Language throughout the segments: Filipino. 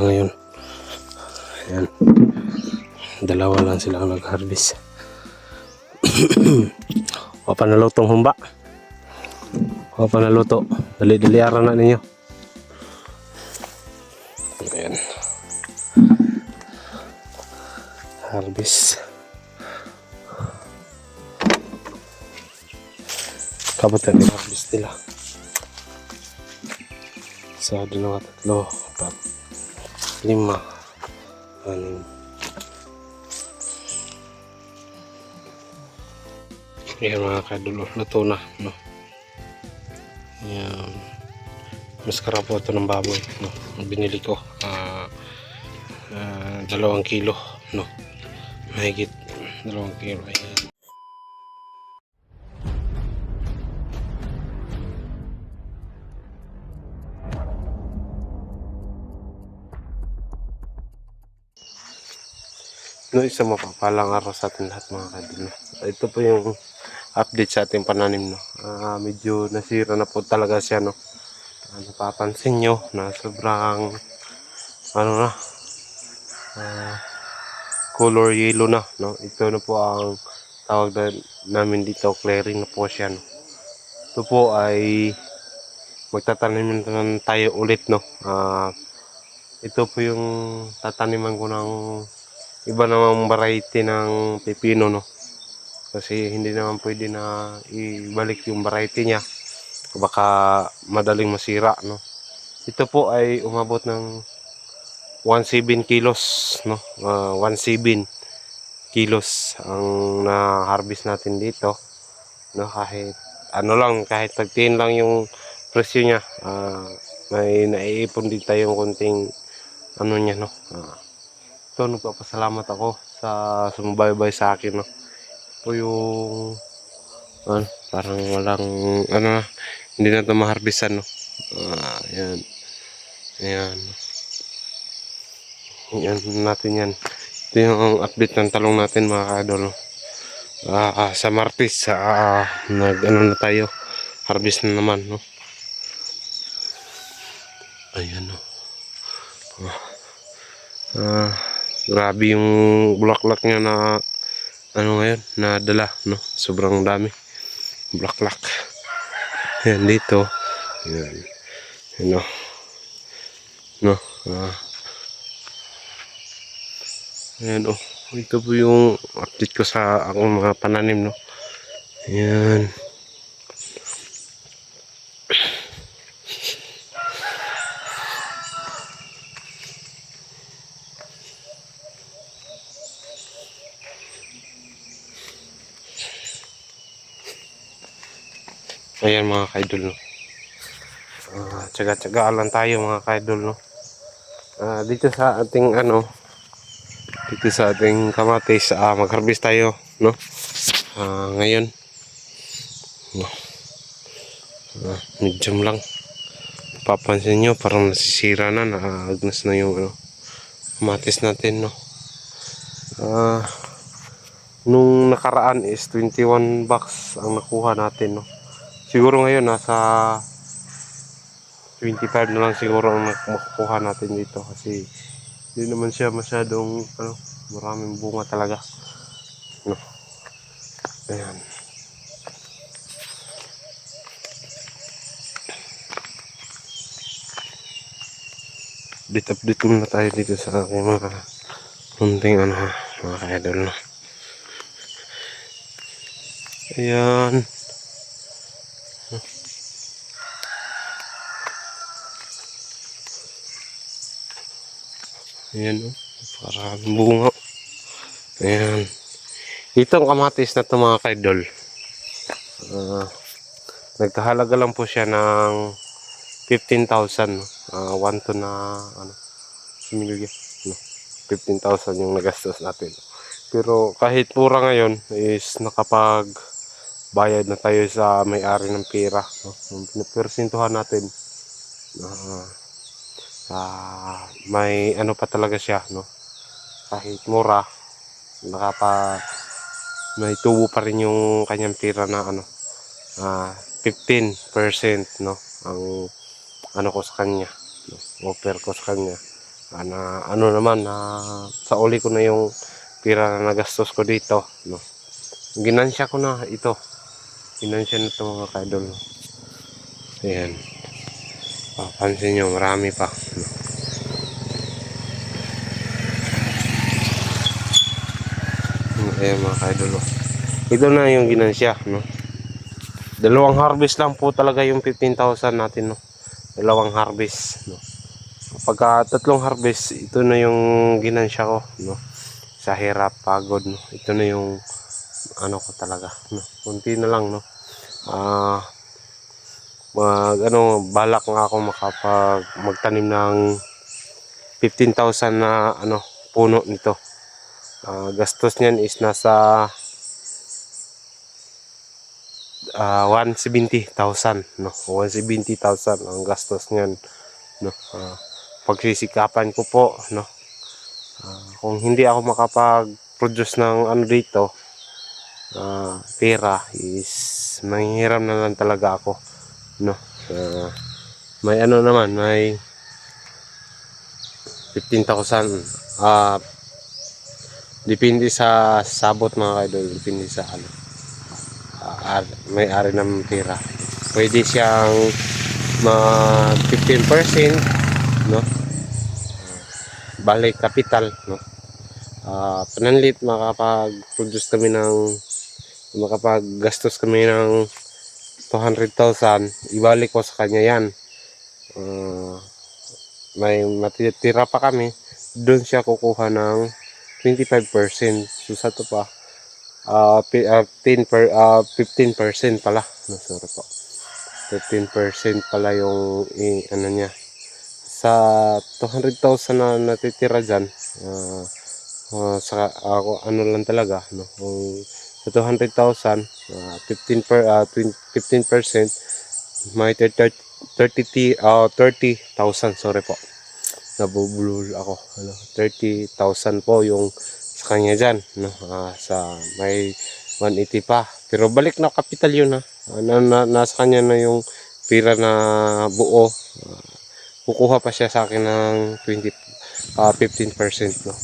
Ngayon, ayan. Dalawa lang sila ang nag-harvest. o pa nalutong humba. O pa naluto. Dali-daliaran na ninyo. Ayan. Harvest. Kabutan yung harvest nila. Isa, dalawa, tatlo, apat, lima, anim. Ayan mga kadulo, luto na, no? Ayan. Maskara po ito ng baboy, no? Binili ko, ah, ah, dalawang kilo, no? Mahigit, dalawang kilo, ayan. No, isang mapapalang araw sa ating lahat mga kadino. Ito po yung update sa ating pananim. No? Ah, medyo nasira na po talaga siya. No? Ah, napapansin nyo na sobrang ano na ah, color yellow na. No? Ito na po ang tawag na, namin dito. Clearing na po siya. No? Ito po ay magtatanim tayo ulit. No? Ah, ito po yung tataniman ko ng iba namang variety ng pepino no? Kasi hindi naman pwede na ibalik yung variety niya. Baka madaling masira no? Ito po ay umabot ng 17 kilos no? Uh, 17 kilos ang na harvest natin dito no? Kahit ano lang kahit tagtiin lang yung presyo niya. Ah, may naiipon din tayong konting ano niya no? Ah, ito nagpapasalamat ako sa sumubaybay sa akin no? Po yung ano, parang walang ano na hindi na ito maharbisan no? Ah yan ayan. Yan natin yan. Ito yung update ng talong natin mga kaidol no? Ah, ah, sa Martis ah, nag ano na tayo? Harvest na naman no? Ayan no? Ah grabe yung bulaklak niya na ano ngayon na dala no? Sobrang dami. Bulaklak. Yan dito. Yan ano no? Ah. Yan oh. Ito po yung update ko sa akong mga pananim no? Yan Ayan mga kaidol no. Ah, tsaga-tsaga lang tayo mga kaidol no. Ah, dito sa ating ano dito sa ating kamatis ah, mag-harvest tayo no. Ah, ngayon no. Ah, medium lang. Papansin nyo parang nasisira na naagnas na yung ano, kamatis natin no. Ah, nung nakaraan is 21 bucks ang nakuha natin no. Siguro ngayon nasa 25 na lang siguro ang makukuha natin dito kasi hindi naman siya masyadong ano, maraming bunga talaga. No. Ayan. Update update muna tayo dito sa aking mga munting ano mga ka-idol no. Ayan. Ayan o. Parang bunga. Ayan. Itong kamatis na ito mga kaidol. ah nagkahalaga lang po siya ng 15,000. no? Ah, one to na ano. Sumilya. No? 15,000 yung nagastos natin. Pero kahit pura ngayon is nakapag bayad na tayo sa may-ari ng pera. No? Yung pinapersintuhan natin. ah ah, may ano pa talaga siya no? Kahit mura nakapa may tubo pa rin yung kanyang pira na ano ah 15% no? Ang ano ko sa kanya no, offer ko sa kanya. Ah, na ano naman na sa uli ko na yung pira na nagastos ko dito no? Ginansya ko na ito. Ginansya na to mga kaidol. Ayan papansin nyo marami pa. Ayan mga kaidol oh. ito na yung ginansya no? Dalawang harvest lang po talaga yung 15,000 natin no? Dalawang harvest no? Pagka tatlong harvest ito na yung ginansya ko no? Sa hirap pagod no? Ito na yung ano ko talaga no? Kunti na lang no? Ah mag ano balak nga ako makapag magtanim ng 15,000 na ano puno nito. Ah, gastos niyan is nasa ah 170,000 no? 170,000 ang gastos niyan no? Ah, pagsisikapan ko po no? Ah, kung hindi ako makapag-produce ng ano dito ah, pera is manghihiram na lang talaga ako no? Ah, may ano naman may 15,000 ah depende sa sabot mga kaidol. Depende sa ano. Ar- may ari ng pera. Pwede siyang mag 15% no? Balik capital no? Ah pananlit makapag-produce kami ng makapag-gastos kami ng 200,000 ibalik ko sa kanya yan. Ah, may matitira pa kami doon siya kukuha ng 25% so sa to pa ah pi- ah, 10 per ah, 15% pala. No sorry po. 15% pala yung i- ano niya. Sa 200,000 na natitira dyan, ah, ah, sa ako ano lang talaga, no? Kung sa 200,000, ah, 15 per ah, 20 15% may 30 30 ah 30,000 sorry po. Nabubulol ako. Ano, 30,000 po yung sa kanya diyan, no? Ah, sa may 180 pa. Pero balik na kapital yun ha. Ah, na, na, nasa kanya na yung pira na buo. Ah, kukuha pa siya sa akin ng 20 ah 15% no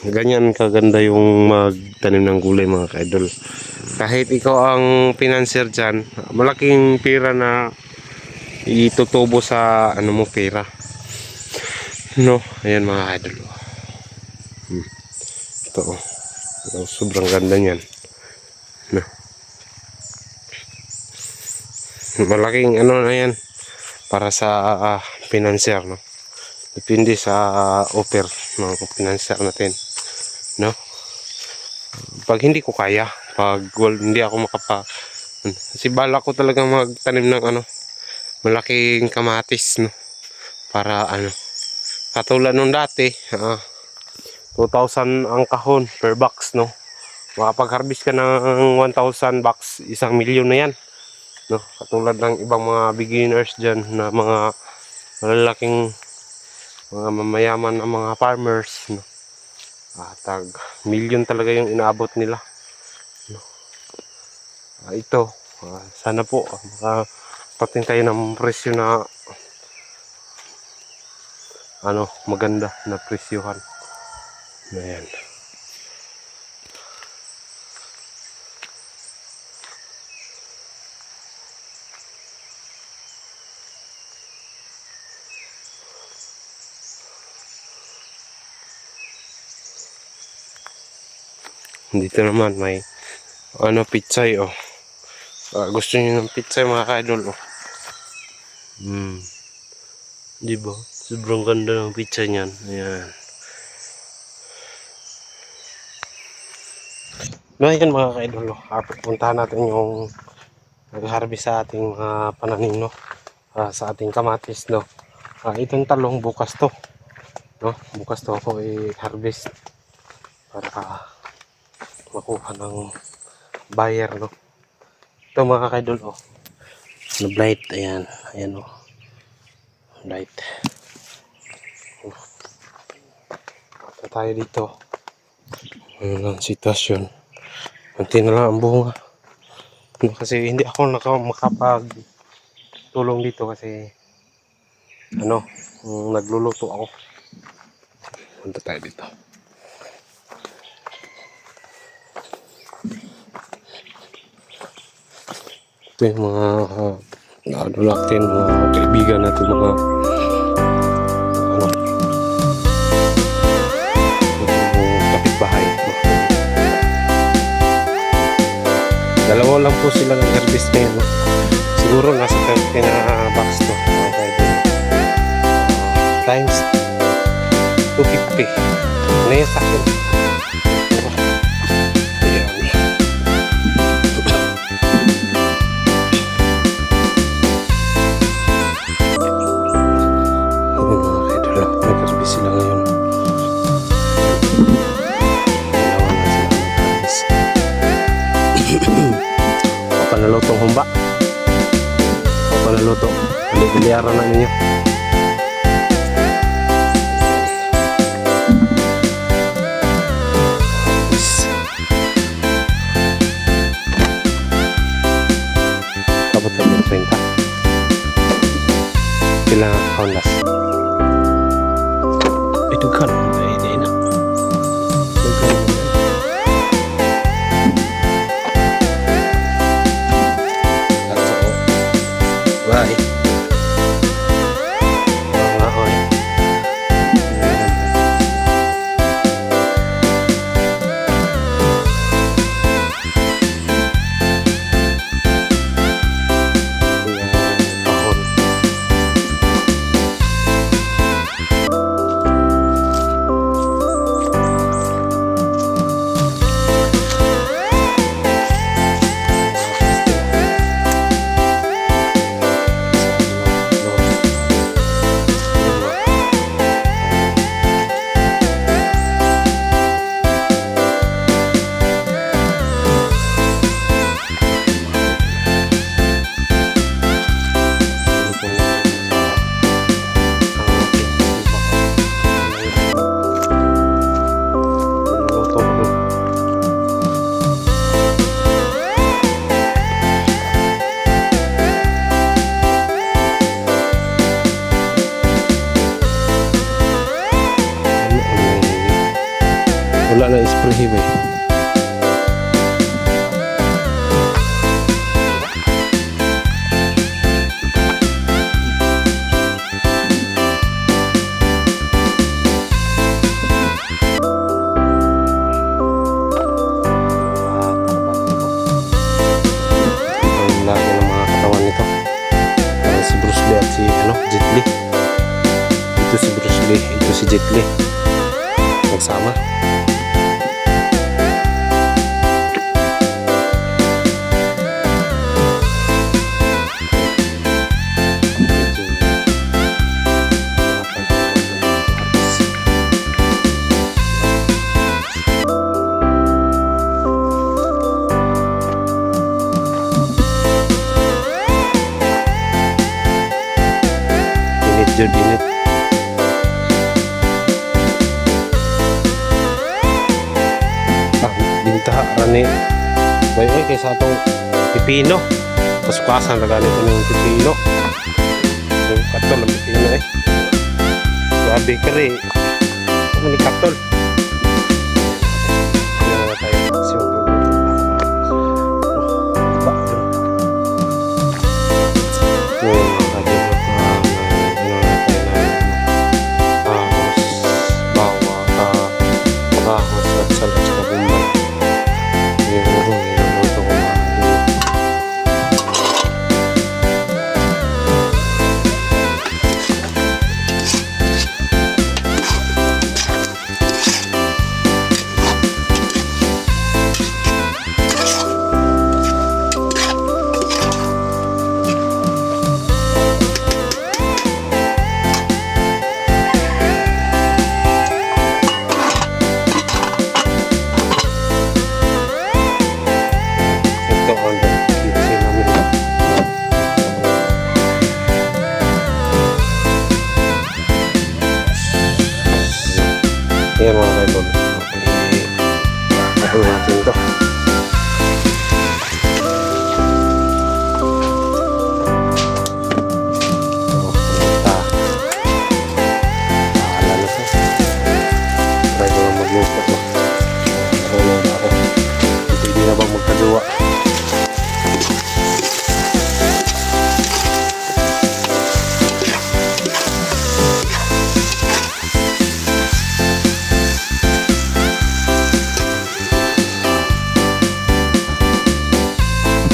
ganyan kaganda yung magtanim ng gulay mga kaidol. Kahit ikaw ang financier dyan malaking pera na itutubo sa ano mo pera. No? Ayan mga kaidol. Hmm. ito oh. Sobrang ganda niyan. No? Malaking ano na yan para sa ah, financier no depende sa ah, offer ng financier natin no? Pag hindi ko kaya pag wal, hindi ako makapa kasi bala ko talagang magtanim ng ano malaking kamatis no? Para ano katulad nung dati ah, 2,000 ang kahon per box no? Makapag-harvest ka ng 1,000 box isang milyon na yan no? Katulad ng ibang mga beginners diyan na mga malalaking mga mamayaman na mga farmers no? Ah, tag million talaga yung inaabot nila no? Ah, ito ah, sana po ah, makapating tayo ng presyo na ano maganda na presyohan ayan Dito naman may ano pitsay oh. Ah, gusto niyo ng pitsay mga kaidol oh. Hmm. Di ba? Sobrang ganda ng pizza niyan. Ayan. No, ayan mga kaidol oh. Ah, pupuntahan natin yung nag-harvest sa ating mga pananim no. Ah, sa ating kamatis no. Ah, itong talong bukas to. No, bukas to ako i-harvest para makuha ng buyer no? Ito mga kaidol oh. Na blight ayan. Ayan oh. Blight. Oh. Punta tayo dito. Ano ang sitwasyon. Kunti na lang ang bunga. Ano, kasi hindi ako naka, makapag tulong dito kasi ano mm, nagluluto ako. Punta tayo dito. Yung mga uh, ano natin, mga kaibigan natin, mga ano, kapitbahay. Dalawa lang po sila ng airbase ngayon. No? Siguro nasa 30 na box to. kaibigan. Ah, times 250. Ano yan sa akin? Panalutong humba. O panaluto. Bili-biliaran na ninyo. sama bersama. Ini jadi ini Bintaha rani. Bay ay kay sa atong pipino. Pasukasan na ganito ng pipino. Yung katol ang pipino eh. Grabe ka rin. Ni katol?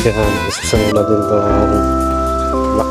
Yan, isusunod natin itong black